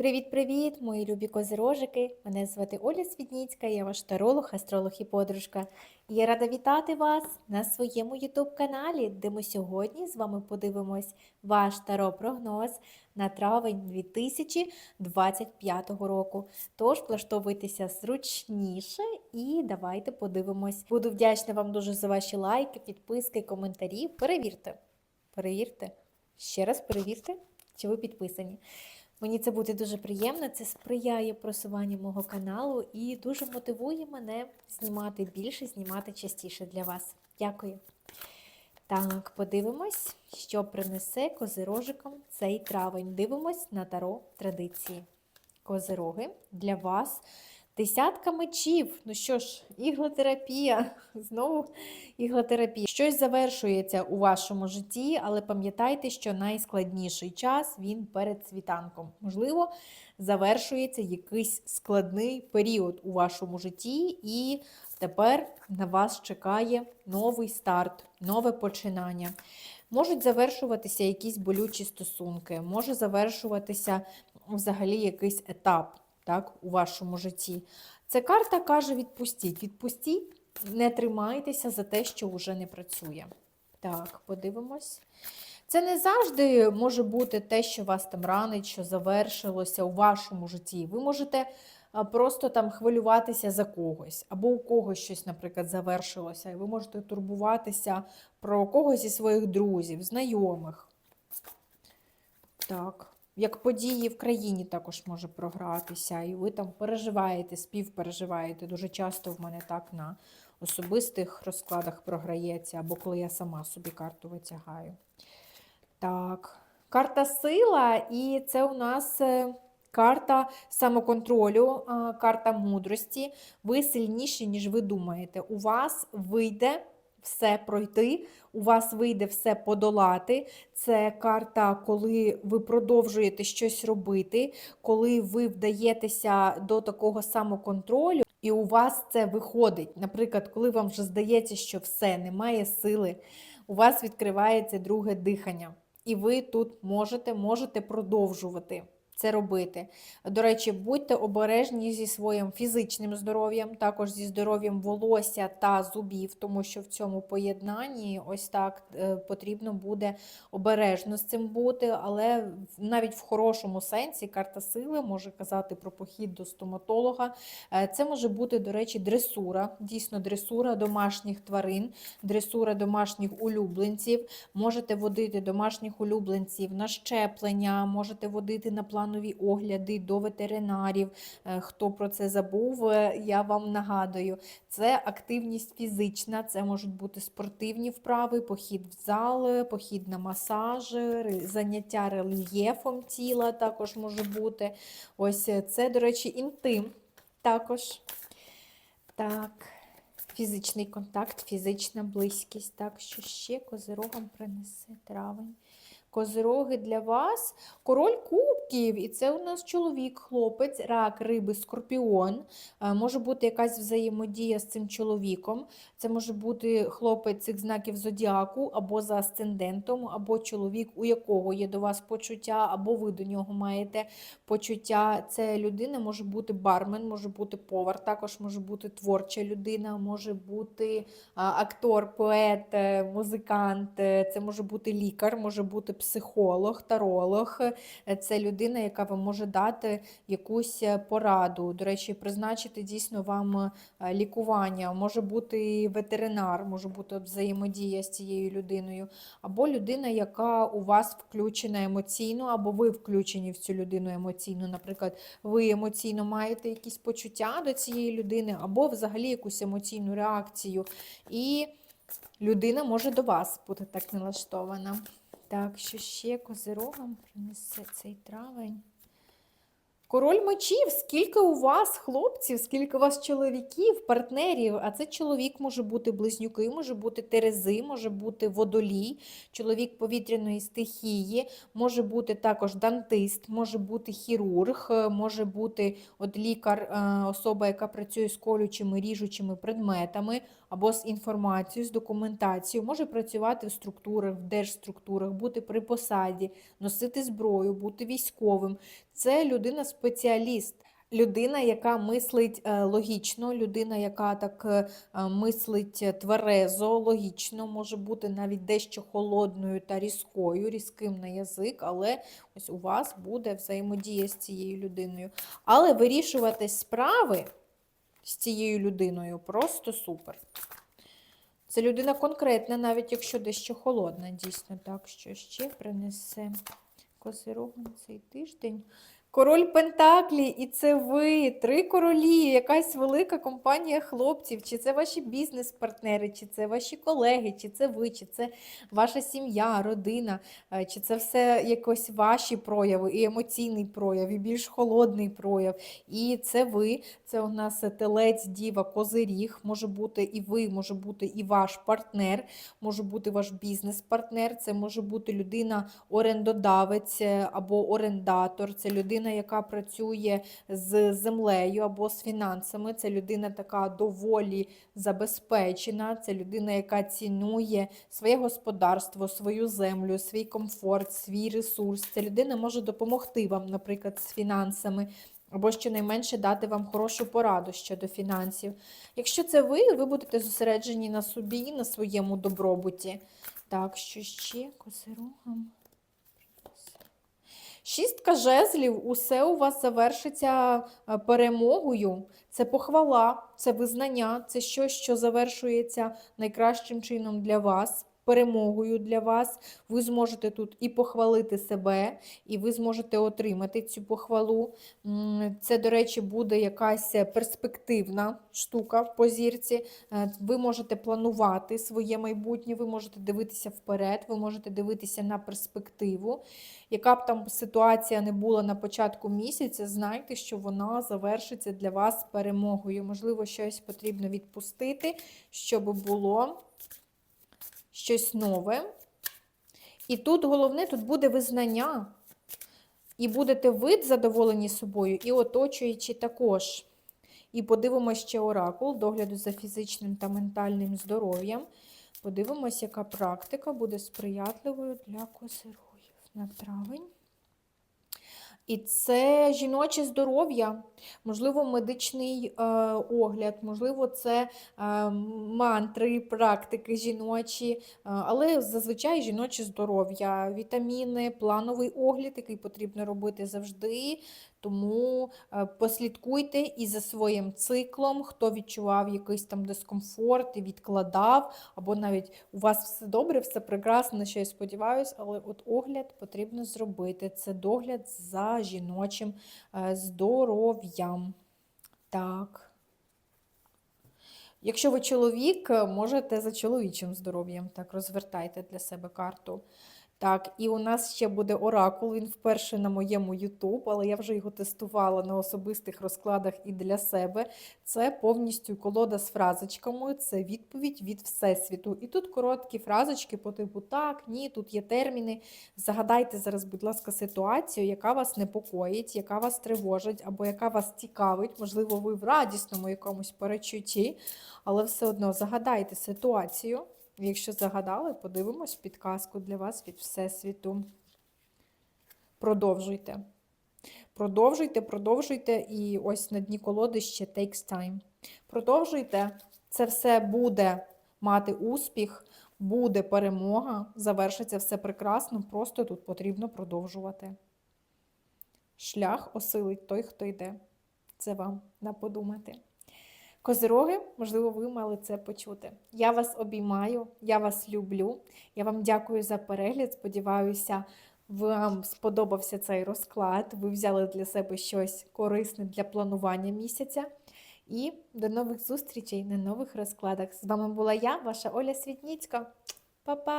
Привіт-привіт, мої любі козирожики! Мене звати Оля Свідніцька, я ваш таролог, астролог і подружка. Я рада вітати вас на своєму ютуб-каналі, де ми сьогодні з вами подивимось ваш таро-прогноз на травень 2025 року. Тож влаштовуйтеся зручніше і давайте подивимось. Буду вдячна вам дуже за ваші лайки, підписки, коментарі. Перевірте. Перевірте. Ще раз перевірте, чи ви підписані. Мені це буде дуже приємно, це сприяє просуванню мого каналу і дуже мотивує мене знімати більше, знімати частіше для вас. Дякую. Так, подивимось, що принесе козирожикам цей травень. Дивимось на таро традиції. Козироги для вас. Десятка мечів. Ну що ж, іглотерапія. Знову іглотерапія. Щось завершується у вашому житті, але пам'ятайте, що найскладніший час він перед світанком. Можливо, завершується якийсь складний період у вашому житті, і тепер на вас чекає новий старт, нове починання. Можуть завершуватися якісь болючі стосунки, може завершуватися взагалі якийсь етап так, у вашому житті. Ця карта каже: відпустіть, відпустіть, не тримайтеся за те, що вже не працює. Так, подивимось. Це не завжди може бути те, що вас там ранить, що завершилося у вашому житті. Ви можете просто там хвилюватися за когось, або у когось щось, наприклад, завершилося, і ви можете турбуватися про когось зі своїх друзів, знайомих. Так як події в країні також може програтися, і ви там переживаєте, співпереживаєте. Дуже часто в мене так на особистих розкладах програється, або коли я сама собі карту витягаю. Так, карта сила, і це у нас. е, Карта самоконтролю, карта мудрості. Ви сильніші, ніж ви думаєте. У вас вийде все пройти, у вас вийде все подолати. Це карта, коли ви продовжуєте щось робити, коли ви вдаєтеся до такого самоконтролю, і у вас це виходить. Наприклад, коли вам вже здається, що все, немає сили, у вас відкривається друге дихання. І ви тут можете, можете продовжувати це робити. До речі, будьте обережні зі своїм фізичним здоров'ям, також зі здоров'ям волосся та зубів, тому що в цьому поєднанні ось так е, потрібно буде обережно з цим бути, але навіть в хорошому сенсі карта сили може казати про похід до стоматолога. Е, Це може бути, до речі, дресура, дійсно дресура домашніх тварин, дресура домашніх улюбленців. Можете водити домашніх улюбленців на щеплення, можете водити на планові огляди до ветеринарів. Е, Хто про це забув, е, я вам нагадую. Це активність фізична, це можуть бути спортивні вправи, похід в зал, е, похід на масаж, заняття рельєфом тіла також може бути. Ось це, до речі, інтим також. Так, фізичний контакт, фізична близькість. Так, що ще козирогам принесе травень. Козироги для вас. Король кубків, і це у нас чоловік, хлопець, рак, риби, скорпіон. Е, Може бути якась взаємодія з цим чоловіком. Це може бути хлопець цих знаків зодіаку, або за асцендентом, або чоловік, у якого є до вас почуття, або ви до нього маєте почуття. Це людина може бути бармен, може бути повар, також може бути творча людина, може бути актор, поет, е, музикант, е, це може бути лікар, може бути психолог, таролог. Це людина, яка вам може дати якусь е, пораду. До речі, призначити дійсно вам е, лікування. Може бути ветеринар, може бути взаємодія з цією людиною, або людина, яка у вас включена емоційно, або ви включені в цю людину емоційно. Наприклад, ви емоційно маєте якісь почуття до цієї людини, або взагалі якусь емоційну реакцію. І людина може до вас бути так налаштована. Так, що ще козирогам принесе цей травень? Король мечів, скільки у вас хлопців, скільки у вас чоловіків, партнерів, а це чоловік може бути близнюки, може бути терези, може бути водолій, чоловік повітряної стихії, може бути також дантист, може бути хірург, е, може бути от лікар, е, особа, яка працює з колючими, ріжучими предметами, або з інформацією, з документацією, може працювати в структурах, в держструктурах, бути при посаді, носити зброю, бути військовим. Це людина-спеціаліст. Людина, яка мислить е, логічно, людина, яка так е, е, мислить тверезо, логічно, може бути навіть дещо холодною та різкою, різким на язик, але ось у вас буде взаємодія з цією людиною. Але вирішувати справи з цією людиною просто супер. Це людина конкретна, навіть якщо дещо холодна, дійсно. Так, що ще принесе козирогом цей тиждень. Король Пентаклі, і це ви, три королі, якась велика компанія хлопців, чи це ваші бізнес-партнери, чи це ваші колеги, чи це ви, чи це ваша сім'я, родина, е, чи це все якось ваші прояви, і емоційний прояв, і більш холодний прояв. І це ви, це у нас телець, діва, козиріг, може бути і ви, може бути і ваш партнер, може бути ваш бізнес-партнер, це може бути людина-орендодавець е, або орендатор, це людина, яка працює з землею або з фінансами. Це людина така доволі забезпечена, це людина, яка цінує своє господарство, свою землю, свій комфорт, свій ресурс. Ця людина може допомогти вам, наприклад, з фінансами. Або щонайменше дати вам хорошу пораду щодо фінансів. Якщо це ви, ви будете зосереджені на собі, на своєму добробуті. Так, що ще козирогам? Шістка жезлів, усе у вас завершиться е, перемогою. Це похвала, це визнання, це щось, що завершується найкращим чином для вас, перемогою для вас. Ви зможете тут і похвалити себе, і ви зможете отримати цю похвалу. Це, до речі, буде якась перспективна штука по зірці. Е, Ви можете планувати своє майбутнє, ви можете дивитися вперед, ви можете дивитися на перспективу. Яка б там ситуація не була на початку місяця, знайте, що вона завершиться для вас перемогою. Можливо, щось потрібно відпустити, щоб було щось нове. І тут головне, тут буде визнання. І будете ви задоволені собою, і оточуючи також. І подивимося ще оракул догляду за фізичним та ментальним здоров'ям. Подивимось, яка практика буде сприятливою для козирогів на травень. І це жіноче здоров'я, можливо, медичний е, огляд, можливо, це е, мантри, практики жіночі, е, але зазвичай жіноче здоров'я, вітаміни, плановий огляд, який потрібно робити завжди. Тому е, послідкуйте і за своїм циклом, хто відчував якийсь там дискомфорт і відкладав, або навіть у вас все добре, все прекрасно, що я сподіваюся, але от огляд потрібно зробити. Це догляд за жіночим е, здоров'ям. Так. Якщо ви чоловік, е, можете за чоловічим здоров'ям. Так, розвертайте для себе карту. Так, і у нас ще буде оракул. Він вперше на моєму YouTube, але я вже його тестувала на особистих розкладах і для себе. Це повністю колода з фразочками, це відповідь від Всесвіту. І тут короткі фразочки по типу так, ні, тут є терміни. Загадайте зараз, будь ласка, ситуацію, яка вас непокоїть, яка вас тривожить, або яка вас цікавить. Можливо, ви в радісному якомусь перечутті, але все одно загадайте ситуацію. Якщо загадали, подивимось підказку для вас від Всесвіту. Продовжуйте. Продовжуйте, продовжуйте. І ось на дні колоди ще takes time. Продовжуйте. Це все буде мати успіх, буде перемога, завершиться все прекрасно. Просто тут потрібно продовжувати. Шлях осилить той, хто йде. Це вам на подумати. Козироги, можливо, ви мали це почути. Я вас обіймаю, я вас люблю. Я вам дякую за перегляд. Сподіваюся, вам сподобався цей розклад. Ви взяли для себе щось корисне для планування місяця. І до нових зустрічей на нових розкладах. З вами була я, ваша Оля Світніцька. Па-па!